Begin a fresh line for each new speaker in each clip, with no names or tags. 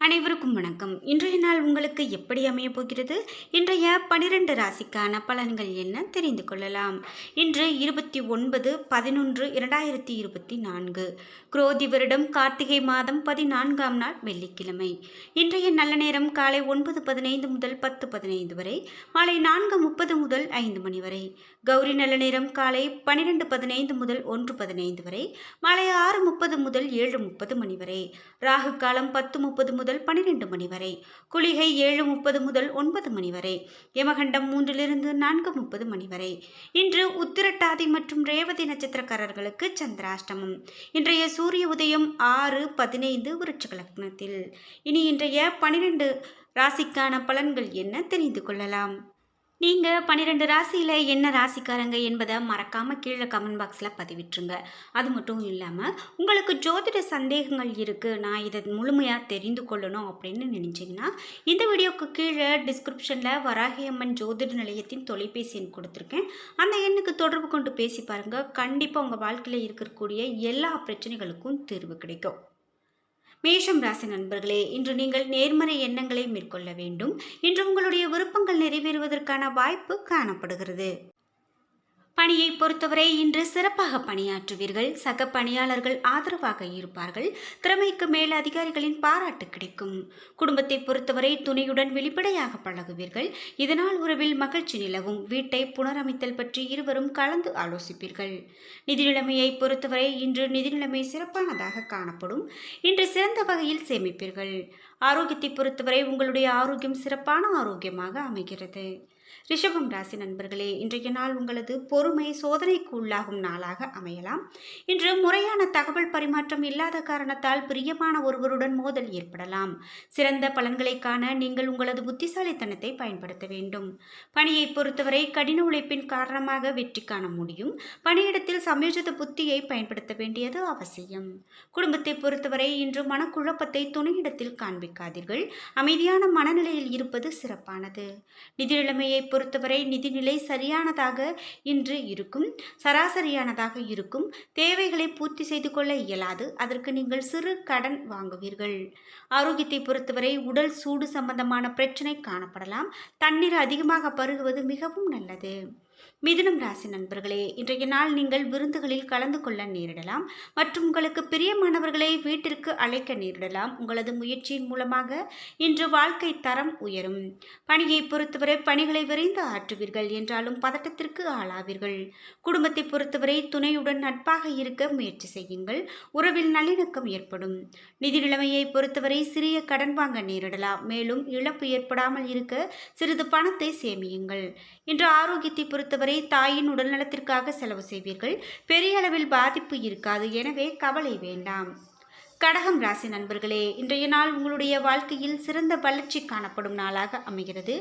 அனைவருக்கும் வணக்கம். இன்றைய நாள் உங்களுக்கு எப்படி அமையப் போகிறது? இன்றைய பனிரெண்டு ராசிக்கான பலன்கள் என்ன? தெரிந்து கொள்ளலாம். இன்று இருபத்தி ஒன்பது பதினொன்று இரண்டாயிரத்தி இருபத்தி நான்கு. குரோதி வருடம் கார்த்திகை மாதம் பதினான்காம் நாள் வெள்ளிக்கிழமை. இன்றைய நல்ல நேரம் காலை ஒன்பது பதினைந்து முதல் பத்து பதினைந்து வரை மாலை நான்கு முப்பது முதல் ஐந்து மணி வரை. கௌரி நல்ல நேரம் காலை பனிரெண்டு பதினைந்து முதல் ஒன்று பதினைந்து வரை மாலை ஆறு முப்பது முதல் ஏழு முப்பது மணி வரை. ராகு காலம் பத்து முப்பது முதல் பன்னிரெண்டு மணி வரை குளிகை ஏழு முப்பது முதல் ஒன்பது மணி வரை யமகண்டம் மூன்றிலிருந்து நான்கு முப்பது மணி வரை. இன்று உத்திரட்டாதி மற்றும் ரேவதி நட்சத்திரக்காரர்களுக்கு சந்திராஷ்டமம். இன்றைய சூரிய உதயம் ஆறு பதினைந்து விருட்சக லக்னத்தில். இனி இன்றைய பனிரெண்டு ராசிக்கான பலன்கள் என்ன தெரிந்து கொள்ளலாம்? நீங்கள் பன்னிரெண்டு ராசியில் என்ன ராசிக்காரங்க என்பதை மறக்காமல் கீழே கமெண்ட் பாக்ஸில் பதிவிட்டுருங்க. அது மட்டும் இல்லாமல் உங்களுக்கு ஜோதிட சந்தேகங்கள் இருக்குது நான் இதை முழுமையாக தெரிந்து கொள்ளணும் அப்படின்னு நினச்சிங்கன்னா இந்த வீடியோக்கு கீழே டிஸ்கிரிப்ஷனில் வராகியம்மன் ஜோதிட நிலையத்தின் தொலைபேசி எண் கொடுத்துருக்கேன். அந்த எண்ணுக்கு தொடர்பு கொண்டு பேசி பாருங்கள் கண்டிப்பாக உங்கள் வாழ்க்கையில் இருக்கக்கூடிய எல்லா பிரச்சனைகளுக்கும் தீர்வு கிடைக்கும். மேஷம் ராசி நண்பர்களே இன்று நீங்கள் நேர்மறை எண்ணங்களை மேற்கொள்ள வேண்டும். இன்று உங்களுடைய விருப்பங்கள் நிறைவேறுவதற்கான வாய்ப்பு காணப்படுகிறது. பணியை பொறுத்தவரை இன்று சிறப்பாக பணியாற்றுவீர்கள். சக பணியாளர்கள் ஆதரவாக இருப்பார்கள். திறமைக்கு மேல் அதிகாரிகளின் பாராட்டு கிடைக்கும். குடும்பத்தை பொறுத்தவரை துணையுடன் வெளிப்படையாக பழகுவீர்கள். இதனால் உறவில் மகிழ்ச்சி நிலவும். வீட்டை புனரமைத்தல் பற்றி இருவரும் கலந்து ஆலோசிப்பீர்கள். நிதி நிலைமையை பொறுத்தவரை இன்று நிதி நிலைமை சிறப்பானதாக காணப்படும். இன்று சிறந்த வகையில் சேமிப்பீர்கள். ஆரோக்கியத்தை பொறுத்தவரை உங்களுடைய ஆரோக்கியம் சிறப்பான ஆரோக்கியமாக அமைகிறது. ரிஷபம் ராசி நண்பர்களே இன்றைய நாள் உங்களது பொறுமை சோதனைக்கு உள்ளாகும் நாளாக அமையலாம். இன்று முறையான தகவல் பரிமாற்றம் இல்லாத காரணத்தால் பிரியமான ஒருவருடன் மோதல் ஏற்படலாம். சிறந்த பலன்களை காண நீங்கள் உங்களது புத்திசாலித்தனத்தை பயன்படுத்த வேண்டும். பணியை பொறுத்தவரை கடின உழைப்பின் காரணமாக வெற்றி காண முடியும். பணியிடத்தில் சமயோஜித புத்தியை பயன்படுத்த வேண்டியது அவசியம். குடும்பத்தை பொறுத்தவரை இன்று மனக்குழப்பத்தை துணையிடத்தில் காண்பிக்காதீர்கள். அமைதியான மனநிலையில் இருப்பது சிறப்பானது. நிதி நிலைமையை பொறுத்தவரை நிதிநிலை சரியானதாக இன்று இருக்கும் சராசரியானதாக இருக்கும். தேவைகளை பூர்த்தி செய்து கொள்ள இயலாது. அதற்கு நீங்கள் சிறு கடன் வாங்குவீர்கள். ஆரோக்கியத்தை பொறுத்தவரை உடல் சூடு சம்பந்தமான பிரச்சனை காணப்படலாம். தண்ணீர் அதிகமாக பருகுவது மிகவும் நல்லது. மிதுனம் ராசி நண்பர்களே இன்றைய நாள் நீங்கள் விருந்துகளில் கலந்து கொள்ள நேரிடலாம் மற்றும் உங்களுக்கு பிரியமானவர்களை வீட்டிற்கு அழைக்க நேரிடலாம். உங்களது முயற்சியின் மூலமாக இன்று வாழ்க்கை தரம் உயரும். பணியை பொறுத்தவரை பணிகளை விரைந்து ஆற்றுவீர்கள் என்றாலும் பதட்டத்திற்கு ஆளாவீர்கள். குடும்பத்தை பொறுத்தவரை துணையுடன் நட்பாக இருக்க முயற்சி செய்யுங்கள். உறவில் நல்லிணக்கம் ஏற்படும். நிதி நிலைமையை பொறுத்தவரை சிறிய கடன் வாங்க நேரிடலாம். மேலும் இழப்பு ஏற்படாமல் இருக்க சிறிது பணத்தை சேமியுங்கள். இன்று ஆரோக்கியத்தை பொறுத்தவரை தாயின் உடல்நலத்திற்காக செலவு செய்வீர்கள். பெரிய அளவில் பாதிப்பு இருக்காது. எனவே கவலை வேண்டாம். கடகம் ராசி நண்பர்களே இன்றைய நாள் உங்களுடைய வாழ்க்கையில் சிறந்த வளர்ச்சி காணப்படும் நாளாக அமைகிறது.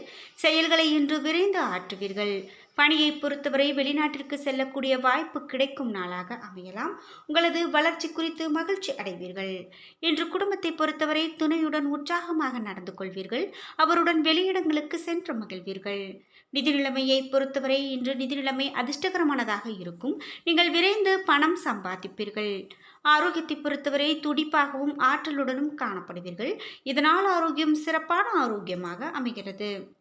செயல்களை இன்று விரைந்து ஆற்றுவீர்கள். பணியை பொறுத்தவரை வெளிநாட்டிற்கு செல்லக்கூடிய வாய்ப்பு கிடைக்கும் நாளாக அமையலாம். உங்களது வளர்ச்சி குறித்து மகிழ்ச்சி அடைவீர்கள். இன்று குடும்பத்தை பொறுத்தவரை துணையுடன் உற்சாகமாக நடந்து கொள்வீர்கள். அவருடன் வெளியிடங்களுக்கு சென்று மகிழ்வீர்கள். நிதி நிலைமையை பொறுத்தவரை இன்று நிதி நிலைமை அதிர்ஷ்டகரமானதாக இருக்கும். நீங்கள் விரைந்து பணம் சம்பாதிப்பீர்கள். ஆரோக்கியத்தை பொறுத்தவரை துடிப்பாகவும் ஆற்றலுடனும் காணப்படுவீர்கள். இதனால் ஆரோக்கியம் சிறப்பான ஆரோக்கியமாக அமைகிறது.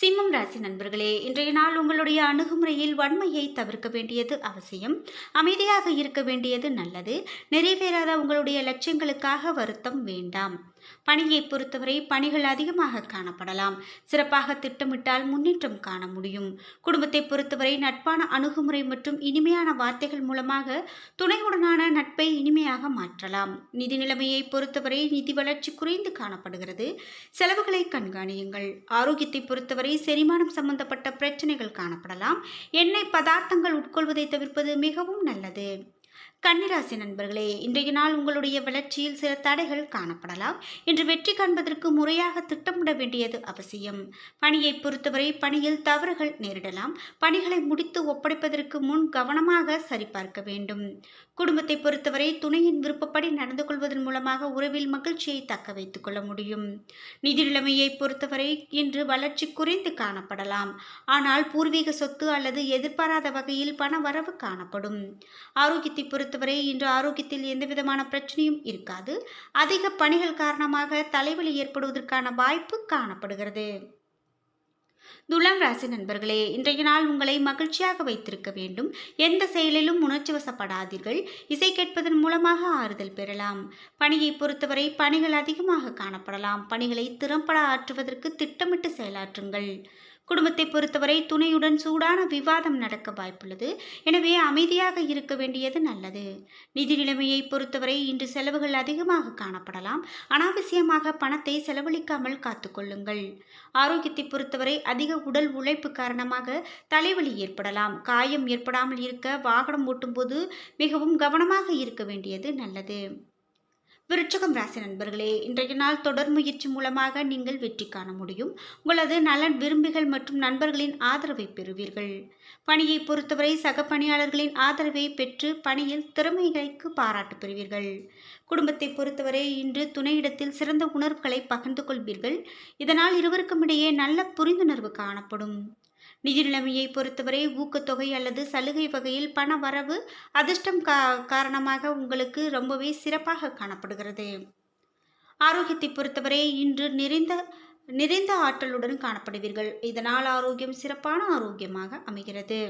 சிம்மம் ராசி நண்பர்களே இன்றைய நாள் உங்களுடைய அணுகுமுறையில் வன்மையை தவிர்க்க வேண்டியது அவசியம். அமைதியாக இருக்க வேண்டியது நல்லது. நிறைவேறாத உங்களுடைய லட்சியங்களுக்காக வருத்தம் வேண்டாம். பணியை பொறுத்தவரை பணிகள் அதிகமாக காணப்படலாம். சிறப்பாக திட்டமிட்டால் முன்னேற்றம் காண முடியும். குடும்பத்தை பொறுத்தவரை நட்பான அணுகுமுறை மற்றும் இனிமையான வார்த்தைகள் மூலமாக துணையுடனான நட்பை இனிமையாக மாற்றலாம். நிதி நிலைமையை பொறுத்தவரை நிதி வளர்ச்சி குறைந்து காணப்படுகிறது. செலவுகளை கண்காணியுங்கள். ஆரோக்கியத்தை பொறுத்தவரை செரிமானம் சம்பந்தப்பட்ட பிரச்சனைகள் காணப்படலாம். எண்ணெய் பதார்த்தங்கள் உட்கொள்வதை தவிர்ப்பது மிகவும் நல்லது. கன்னிராசி நண்பர்களே இன்றைய நாள் உங்களுடைய வளர்ச்சியில் சில தடைகள் காணப்படலாம். இன்று வெற்றி காண்பதற்கு முறையாக திட்டமிட வேண்டியது அவசியம். பணியை பொறுத்தவரை பணியில் தவறுகள் நேரிடலாம். பணிகளை முடித்து ஒப்படைப்பதற்கு முன் கவனமாக சரிபார்க்க வேண்டும். குடும்பத்தை பொறுத்தவரை துணையின் விருப்பப்படி நடந்து கொள்வதன் மூலமாக உறவில் மகிழ்ச்சியை தக்க வைத்துக் கொள்ள முடியும். நிதி நிலைமையை பொறுத்தவரை இன்று வளர்ச்சி குறைந்து காணப்படலாம். ஆனால் பூர்வீக சொத்து அல்லது எதிர்பாராத வகையில் பண வரவு காணப்படும். ஆரோக்கியத்தை பொறுத்த பொறுத்தவரை இன்று ஆரோக்கியத்தில் எந்தவிதமான பிரச்சனையும் இருக்காது. அதிக பணிகள் காரணமாக தலைவலி ஏற்படுவதற்கான வாய்ப்பு காணப்படுகிறது. துலாம் ராசி நண்பர்களே இன்றைய நாள் உங்களை மகிழ்ச்சியாக வைத்திருக்க வேண்டும். எந்த செயலிலும் உணர்ச்சி வசப்படாதீர்கள். இசை கேட்பதன் மூலமாக ஆறுதல் பெறலாம். பணியை பொறுத்தவரை பணிகள் அதிகமாக காணப்படலாம். பணிகளை திறம்பட ஆற்றுவதற்கு திட்டமிட்டு செயலாற்றுங்கள். குடும்பத்தை பொறுத்தவரை துணையுடன் சூடான விவாதம் நடக்க வாய்ப்புள்ளது. எனவே அமைதியாக இருக்க வேண்டியது நல்லது. நிதி நிலைமையை பொறுத்தவரை இன்று செலவுகள் அதிகமாக காணப்படலாம். அனாவசியமாக பணத்தை செலவழிக்காமல் காத்துக்கொள்ளுங்கள் ஆரோக்கியத்தை பொறுத்தவரை அதிக உடல் உழைப்பு காரணமாக தலைவலி ஏற்படலாம். காயம் ஏற்படாமல் இருக்க வாகனம் ஓட்டும்போது மிகவும் கவனமாக இருக்க வேண்டியது நல்லது. விருச்சகம் ராசி நண்பர்களே இன்றைய நாள் தொடர் முயற்சி மூலமாக நீங்கள் வெற்றி காண முடியும். உங்களது நலன் விரும்பிகள் மற்றும் நண்பர்களின் ஆதரவை பெறுவீர்கள். பணியை பொறுத்தவரை சக பணியாளர்களின் ஆதரவை பெற்று பணியில் திறமைகளுக்கு பாராட்டு பெறுவீர்கள். குடும்பத்தை பொறுத்தவரை இன்று துணையிடத்தில் சிறந்த உணர்வுகளை பகிர்ந்து கொள்வீர்கள். இதனால் இருவருக்கும் இடையே நல்ல புரிந்துணர்வு காணப்படும். நிதி நிலைமையை பொறுத்தவரை ஊக்கத்தொகை அல்லது சலுகை வகையில் பண வரவு அதிர்ஷ்டம் கா காரணமாக உங்களுக்கு ரொம்பவே சிறப்பாக காணப்படுகிறது. ஆரோக்கியத்தை பொறுத்தவரை இன்று நிறைந்த நிறைந்த ஆற்றலுடன் காணப்படுவீர்கள். இதனால் ஆரோக்கியம் சிறப்பான ஆரோக்கியமாக அமைகிறது.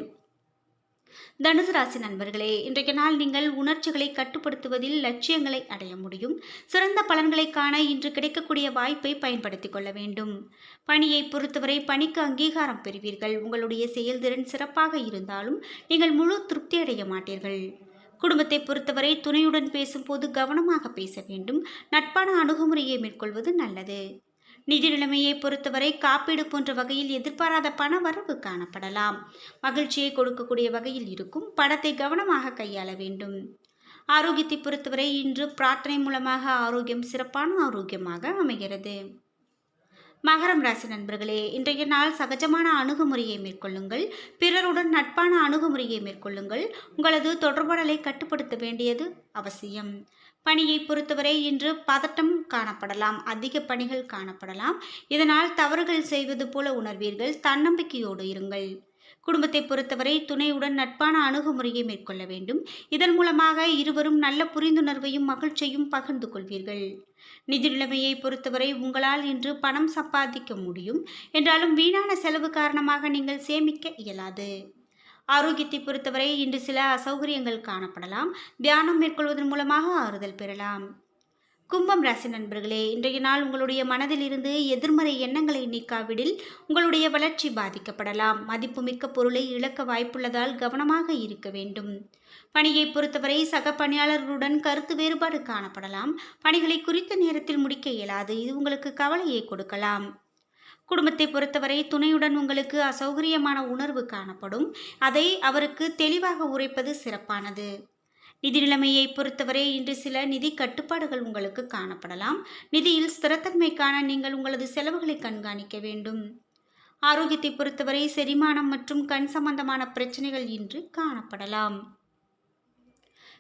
தனுசு ராசி நண்பர்களே இன்றைய நாள் நீங்கள் உணர்ச்சிகளை கட்டுப்படுத்துவதில் லட்சியங்களை அடைய முடியும். சிறந்த பலன்களை காண இன்று கிடைக்கக்கூடிய வாய்ப்பை பயன்படுத்திக் கொள்ள வேண்டும். பணியை பொறுத்தவரை பணிக்கு அங்கீகாரம் பெறுவீர்கள். உங்களுடைய செயல்திறன் சிறப்பாக இருந்தாலும் நீங்கள் முழு திருப்தி அடைய மாட்டீர்கள். குடும்பத்தை பொறுத்தவரை துணையுடன் பேசும்போது கவனமாக பேச வேண்டும். நட்பான அணுகுமுறையை மேற்கொள்வது நல்லது. நிதி நிலைமையை பொறுத்தவரை காப்பீடு போன்ற வகையில் எதிர்பாராத பண வரவு காணப்படலாம். மகிழ்ச்சியை கொடுக்கக்கூடிய வகையில் இருக்கும் பணத்தை கவனமாக கையாள வேண்டும். ஆரோக்கியத்தை பொறுத்தவரை இன்று பிரார்த்தனை மூலமாக ஆரோக்கியம் சிறப்பான ஆரோக்கியமாக அமைகிறது. மகரம் ராசி நண்பர்களே இன்றைய நாள் சகஜமான அணுகுமுறையை மேற்கொள்ளுங்கள். பிறருடன் நட்பான அணுகுமுறையை மேற்கொள்ளுங்கள். உங்களது தொடர்பாடலை கட்டுப்படுத்த வேண்டியது அவசியம். பணியை பொறுத்தவரை இன்று பதட்டம் காணப்படலாம் அதிக பணிகள் காணப்படலாம். இதனால் தவறுகள் செய்வது போல உணர்வீர்கள். தன்னம்பிக்கையோடு இருங்கள். குடும்பத்தை பொறுத்தவரை துணையுடன் நட்பான அணுகுமுறையை மேற்கொள்ள வேண்டும். இதன் மூலமாக இருவரும் நல்ல புரிந்துணர்வையும் மகிழ்ச்சியும் பகிர்ந்து கொள்வீர்கள். நிதி நிலைமையை பொறுத்தவரை உங்களால் இன்று பணம் சம்பாதிக்க முடியும். என்றாலும் வீணான செலவு காரணமாக நீங்கள் சேமிக்க இயலாது. ஆரோக்கியத்தை பொறுத்தவரை இன்று சில அசௌகரியங்கள் காணப்படலாம். தியானம் மேற்கொள்வதன் மூலமாக ஆறுதல் பெறலாம். கும்பம் ராசி நண்பர்களே இன்றைய நாள் உங்களுடைய மனதில் இருந்து எதிர்மறை எண்ணங்களை நீக்காவிடில் உங்களுடைய வளர்ச்சி பாதிக்கப்படலாம். மதிப்புமிக்க பொருளை இழக்க வாய்ப்புள்ளதால் கவனமாக இருக்க வேண்டும். பணியை பொறுத்தவரை சக பணியாளர்களுடன் கருத்து வேறுபாடு காணப்படலாம். பணிகளை குறித்த நேரத்தில் முடிக்க இயலாது. இது உங்களுக்கு கவலையை கொடுக்கலாம். குடும்பத்தை பொறுத்தவரை துணையுடன் உங்களுக்கு அசௌகரியமான உணர்வு காணப்படும். அதை அவருக்கு தெளிவாக உரைப்பது சிறப்பானது. நிதி நிலைமையை பொறுத்தவரை இன்று சில நிதி கட்டுப்பாடுகள் உங்களுக்கு காணப்படலாம். நிதியில் ஸ்திரத்தன்மைக்கான நீங்கள் உங்களது செலவுகளை கண்காணிக்க வேண்டும். ஆரோக்கியத்தை பொறுத்தவரை செரிமானம் மற்றும் கண் சம்பந்தமான பிரச்சனைகள் இன்று காணப்படலாம்.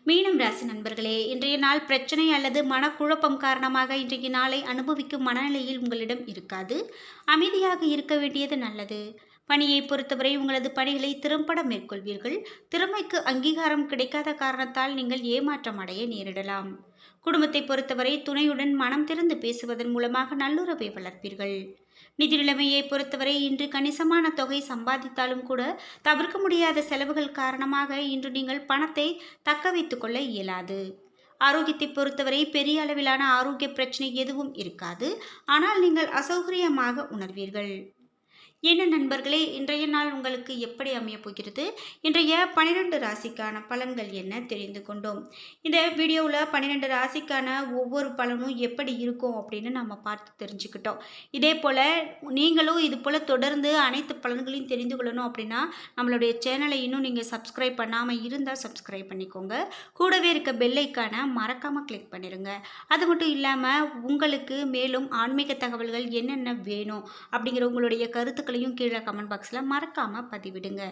மீனம் ராசி நண்பர்களே இன்றைய நாள் பிரச்சனை அல்லது மனக்குழப்பம் காரணமாக இன்றைய நாளை அனுபவிக்கும் மனநிலையில் உங்களிடம் இருக்காது. அமைதியாக இருக்க வேண்டியது நல்லது. பணியை பொறுத்தவரை உங்களது பணிகளை திறம்பட மேற்கொள்வீர்கள். திறமைக்கு அங்கீகாரம் கிடைக்காத காரணத்தால் நீங்கள் ஏமாற்றம் அடைய நேரிடலாம். குடும்பத்தை பொறுத்தவரை துணையுடன் மனம் திறந்து பேசுவதன் மூலமாக நல்லுறவை வளர்ப்பீர்கள். நிதி நிலைமையை பொறுத்தவரை இன்று கணிசமான தொகை சம்பாதித்தாலும் கூட தவிர்க்க முடியாத செலவுகள் காரணமாக இன்று நீங்கள் பணத்தை தக்க வைத்துக்கொள்ள இயலாது. ஆரோக்கியத்தை பொறுத்தவரை பெரிய அளவிலான ஆரோக்கிய பிரச்சனை எதுவும் இருக்காது. ஆனால் நீங்கள் அசௌகரியமாக உணர்வீர்கள். என்ன நண்பர்களே இன்றைய நாள் உங்களுக்கு எப்படி அமையப் போகிறது? இன்றைய பன்னிரெண்டு ராசிக்கான பலன்கள் என்ன தெரிந்து கொண்டோம். இந்த வீடியோவில் பன்னிரெண்டு ராசிக்கான ஒவ்வொரு பலனும் எப்படி இருக்கும் அப்படின்னு நம்ம பார்த்து தெரிஞ்சுக்கிட்டோம். இதே போல் நீங்களும் இது போல் தொடர்ந்து அனைத்து பலன்களையும் தெரிந்து கொள்ளணும் அப்படின்னா நம்மளுடைய சேனலை இன்னும் நீங்கள் சப்ஸ்கிரைப் பண்ணாமல் இருந்தால் சப்ஸ்கிரைப் பண்ணிக்கோங்க. கூடவே இருக்க பெல்லைக்கான மறக்காமல் கிளிக் பண்ணிடுங்க அது மட்டும் இல்லாமல் உங்களுக்கு மேலும் ஆன்மீக தகவல்கள் என்னென்ன வேணும் அப்படிங்கிற உங்களுடைய கருத்துக்கள் கருத்துக்களையும் கீழே கமெண்ட் பாக்ஸில் மறக்காமல் பதிவிடுங்க.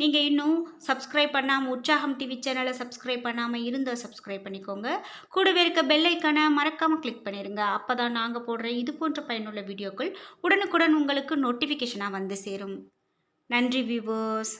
நீங்கள் இன்னும் சப்ஸ்கிரைப் பண்ணாமல் உற்சாகம் டிவி சேனலை சப்ஸ்கிரைப் பண்ணாமல் இருந்தால் சப்ஸ்கிரைப் பண்ணிக்கோங்க. கூடவே இருக்க பெல்லைக்கான மறக்காமல் கிளிக் பண்ணிடுங்க அப்போ தான் நாங்கள் போடுற இது போன்ற பயனுள்ள வீடியோக்கள் உடனுக்குடன் உங்களுக்கு நோட்டிஃபிகேஷனாக வந்து சேரும். நன்றி வியூவர்ஸ்